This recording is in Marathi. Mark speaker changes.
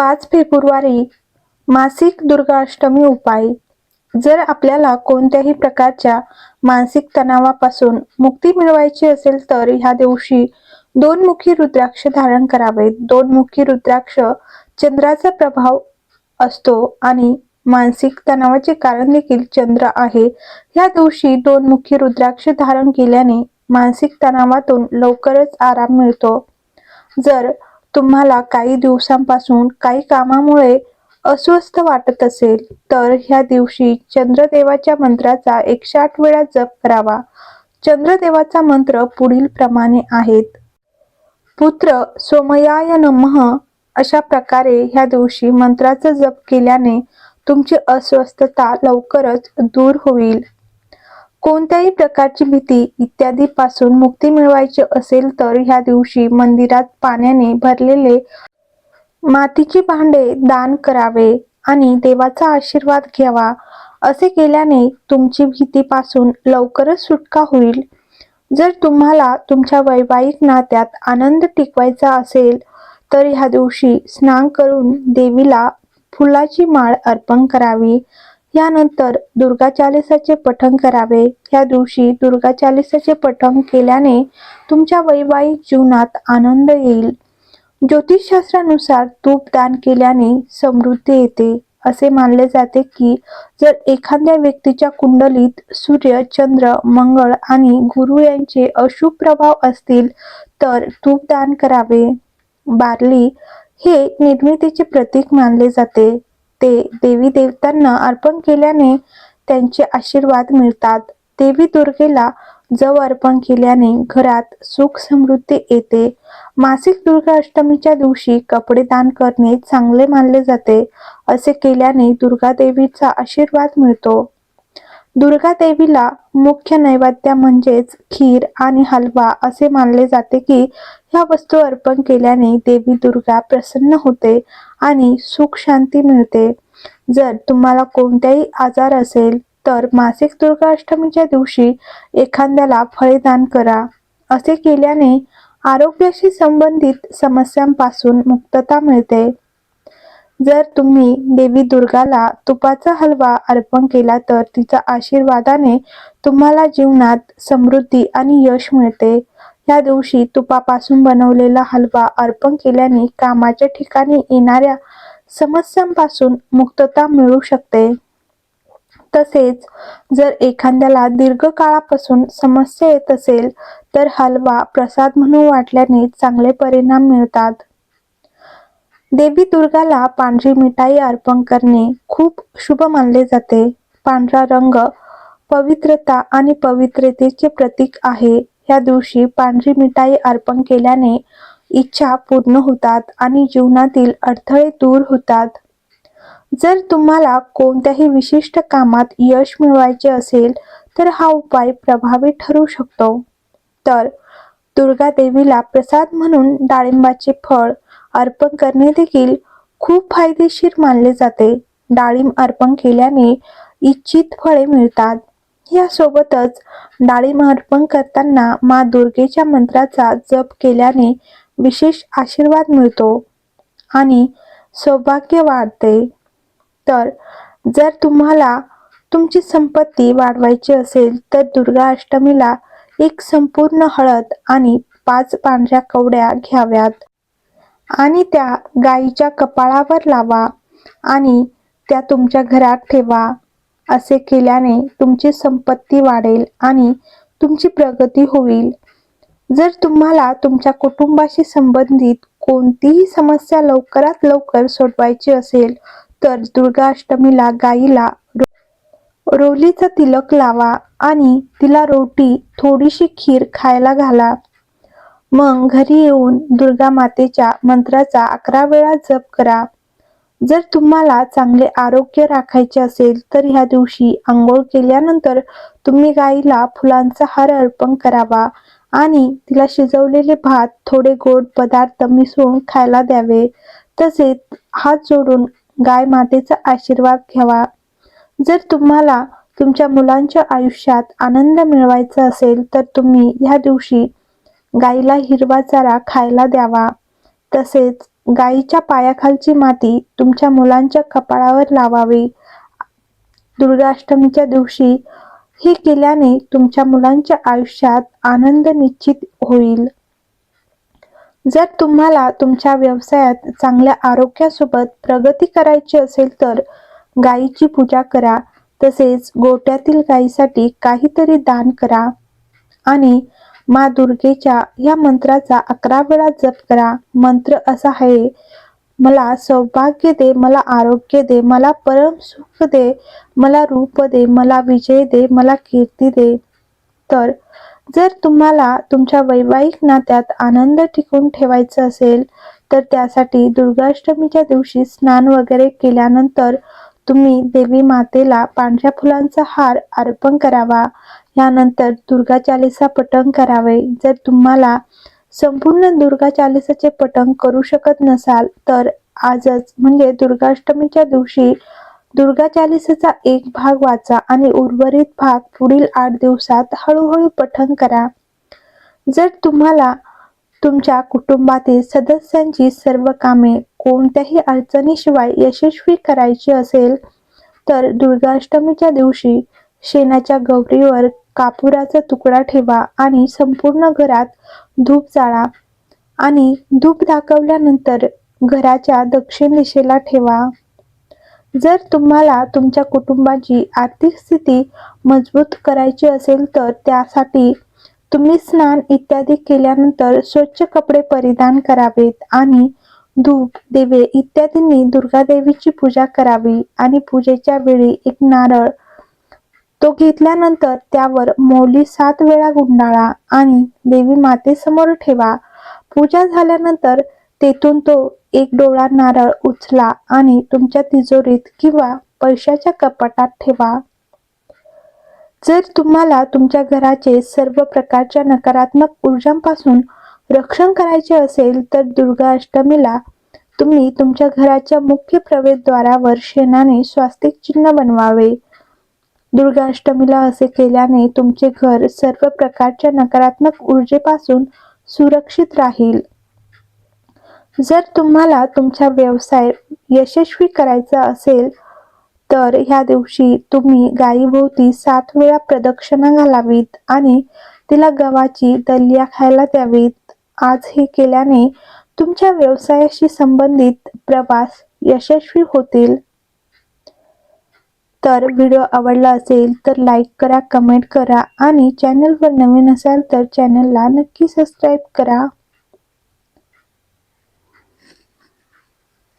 Speaker 1: पाच फेब्रुवारी मासिक दुर्गाष्टमी उपाय. जर आपल्याला कोणत्याही प्रकारच्या मानसिक तणावापासून मुक्ती मिळवायची असेल तर ह्या दिवशी दोन मुखी रुद्राक्ष धारण करावेत. दोन मुखी रुद्राक्ष चंद्राचा प्रभाव असतो आणि मानसिक तणावाचे कारण देखील चंद्र आहे. या दिवशी दोन मुखी रुद्राक्ष धारण केल्याने मानसिक तणावातून लवकरच आराम मिळतो. जर तुम्हाला काही दिवसांपासून काही कामामुळे अस्वस्थ वाटत असेल तर ह्या दिवशी चंद्रदेवाच्या मंत्राचा एकशे आठ वेळा जप करावा. चंद्रदेवाचा मंत्र पुढील प्रमाणे आहेत. पुत्र सोमयाय नमः. अशा प्रकारे ह्या दिवशी मंत्राचा जप केल्याने तुमची अस्वस्थता लवकरच दूर होईल. कोणत्याही प्रकारची भीती इत्यादी पासून मुक्ती मिळवायची असेल तर ह्या दिवशी मंदिरात पाण्याने भरलेले मातीचे भांडे दान करावे आणि देवाचा आशीर्वाद घ्यावा. असे केल्याने तुमची भीतीपासून लवकरच सुटका होईल. जर तुम्हाला तुमच्या वैवाहिक नात्यात आनंद टिकवायचा असेल तर ह्या दिवशी स्नान करून देवीला फुलाची माळ अर्पण करावी. यानंतर दुर्गा चालिसाचे पठण करावे. या दिवशी दुर्गा चालिसाचे पठण केल्याने तुमच्या वैवाहिक जीवनात आनंद येईल. ज्योतिषशास्त्रानुसार तूप दान केल्याने समृद्धी येते. असे मानले जाते की जर एखाद्या व्यक्तीच्या कुंडलीत सूर्य चंद्र मंगळ आणि गुरु यांचे अशुभ प्रभाव असतील तर तूप दान करावे. बार्ली हे निर्मितीचे प्रतीक मानले जाते. ते देवी देवतांना अर्पण केल्याने त्यांचे आशीर्वाद मिळतात. देवी दुर्गेला जव अर्पण केल्याने घरात सुख समृद्धी येते. मासिक दुर्गा अष्टमीच्या दिवशी कपडे दान करणे चांगले मानले जाते असे केल्याने दुर्गा देवीचा आशीर्वाद मिळतो. दुर्गा देवीला मुख्य नैवेद्य म्हणजेच खीर आणि हलवा असे मानले जाते की ह्या वस्तू अर्पण केल्याने देवी दुर्गा प्रसन्न होते आणि सुख शांती मिळते. जर तुम्हाला कोणताही आजार असेल तर मासिक दुर्गा अष्टमीच्या दिवशी एखाद्याला फळे दान करा. असे केल्याने आरोग्याशी संबंधित समस्यांपासून मुक्तता मिळते. जर तुम्ही देवी दुर्गाला तुपाचा हलवा अर्पण केला तर तिच्या आशीर्वादाने तुम्हाला जीवनात समृद्धी आणि यश मिळते. या दिवशी तुपापासून बनवलेला हलवा अर्पण केल्याने कामाच्या ठिकाणी येणाऱ्या समस्यांपासून मुक्तता मिळू शकते. तसेच जर एखाद्याला दीर्घकाळापासून समस्या येत असेल तर हलवा प्रसाद म्हणून वाटल्याने चांगले परिणाम मिळतात. देवी दुर्गाला पांढरी मिठाई अर्पण करणे खूप शुभ मानले जाते. पांढरा रंग पवित्रता आणि पवित्रतेचे प्रतीक आहे. या दिवशी पांढरी मिठाई अर्पण केल्याने इच्छा पूर्ण होतात आणि जीवनातील अडथळे दूर होतात. जर तुम्हाला कोणत्याही विशिष्ट कामात यश मिळवायचे असेल तर हा उपाय प्रभावी ठरू शकतो. तर दुर्गा देवीला प्रसाद म्हणून डाळिंबाचे फळ अर्पण करणे देखील खूप फायदेशीर मानले जाते. डाळिंब अर्पण केल्याने इच्छित फळे मिळतात. यासोबतच डाळिंब अर्पण करताना मा दुर्गेच्या मंत्राचा जप केल्याने विशेष आशीर्वाद मिळतो आणि सौभाग्य वाढते. तर जर तुम्हाला तुमची संपत्ती वाढवायची असेल तर दुर्गा अष्टमीला एक संपूर्ण हळद आणि पाच पांढऱ्या कवड्या घ्याव्यात. आणि त्या गाईच्या कपाळावर लावा आणि त्या तुमच्या घरात ठेवा. असे केल्याने तुमची संपत्ती वाढेल आणि तुमची प्रगती होईल. जर तुम्हाला तुमच्या कुटुंबाशी संबंधित कोणतीही समस्या लवकरात लवकर सोडवायची असेल तर दुर्गाष्टमीला गाईला रो- रोलीचा तिलक लावा आणि तिला रोटी थोडीशी खीर खायला घाला. मग घरी येऊन दुर्गा मातेच्या मंत्राचा अकरा वेळा जप करा. जर तुम्हाला चांगले आरोग्य राखायचे असेल तर ह्या दिवशी आंघोळ केल्यानंतर तुम्ही गाईला फुलांचा हार अर्पण करावा आणि तिला शिजवलेले भात थोडे गोड पदार्थ मिसळून खायला द्यावे. तसेच हात जोडून गाय मातेचा आशीर्वाद घ्यावा. जर तुम्हाला तुमच्या मुलांच्या आयुष्यात आनंद मिळवायचा असेल तर तुम्ही ह्या दिवशी गाईला हिरवा चारा खायला द्यावा. तसेच गाईच्या पायाखालची माती तुमच्या मुलांच्या कपाळावर लावावी. दुर्गाष्टमीच्या दिवशी हे केल्याने तुमच्या मुलांच्या आयुष्यात आनंद निश्चित होईल. जर तुम्हाला तुमच्या व्यवसायात चांगल्या आरोग्यासोबत प्रगती करायची असेल तर गायीची पूजा करा. तसेच गोट्यातील गायीसाठी काहीतरी दान करा. आणि मा दुर्गेच्या या मंत्राचा अकरा वेळा जप करा. मंत्र असा आहे मला सौभाग्य दे मला आरोग्य दे मला परम सुख दे मला रूप दे मला विजय दे मला कीर्ती दे. तर जर तुम्हाला तुमच्या वैवाहिक नात्यात आनंद टिकून ठेवायचा असेल तर त्यासाठी दुर्गाष्टमीच्या दिवशी स्नान वगैरे केल्यानंतर तुम्ही देवी मातेला पांढऱ्या फुलांचा हार अर्पण करावा. यानंतर दुर्गा चालिसा पठण करावे. जर तुम्हाला संपूर्ण दुर्गा चालिसाचे पठण करू शकत नसाल तर आजच म्हणजे दुर्गाष्टमीच्या दिवशी दुर्गा चालिसाचा एक भाग वाचा आणि उर्वरित भाग पुढील आठ दिवसात हळूहळू पठण करा. जर तुम्हाला तुमच्या कुटुंबातील सदस्यांची सर्व कामे कोणत्याही अडचणीशिवाय यशस्वी करायची असेल तर दुर्गाष्टमीच्या दिवशी शेणाच्या गौरीवर कापुराचा तुकडा ठेवा आणि संपूर्ण घरात धूप जाळा. आणि धूप दाखवल्यानंतर घराच्या दक्षिण दिशेला ठेवा. जर तुम्हाला तुमच्या कुटुंबाची आर्थिक स्थिती मजबूत करायची असेल तर त्यासाठी तुम्ही स्नान इत्यादी केल्यानंतर स्वच्छ कपडे परिधान करावेत आणि धूप दिवे इत्यादींनी दुर्गा देवीची पूजा करावी. आणि पूजेच्या वेळी एक नारळ तो घेतल्यानंतर त्यावर मौली सात वेळा गुंडाळा आणि देवी मातेसमोर ठेवा. पूजा झाल्यानंतर तेथून तो एक डोळा नारळ उचला आणि तुमच्या तिजोरीत किंवा पैशाच्या कपाटात ठेवा. जर तुम्हाला तुमच्या घराचे सर्व प्रकारच्या नकारात्मक ऊर्जांपासून रक्षण करायचे असेल तर दुर्गा अष्टमीला तुम्ही तुमच्या घराच्या मुख्य प्रवेशद्वारावर शेणाने स्वास्तिक चिन्ह बनवावे. दुर्गाष्टमीला असे केल्याने तुमचे घर सर्व प्रकारच्या नकारात्मक ऊर्जेपासून सुरक्षित राहील. जर तुम्हाला तुमचा व्यवसाय यशस्वी करायचा असेल तर ह्या दिवशी तुम्ही गायीभोवती सात वेळा प्रदक्षिणा घालावीत आणि तिला गव्हाची दलिया खायला द्यावीत. आज हे केल्याने तुमच्या व्यवसायाशी संबंधित प्रवास यशस्वी होतील. तर व्हिडिओ आवडला असेल तर लाईक करा कमेंट करा आणि चॅनलवर नवीन असाल तर चॅनलला नक्की सबस्क्राईब करा.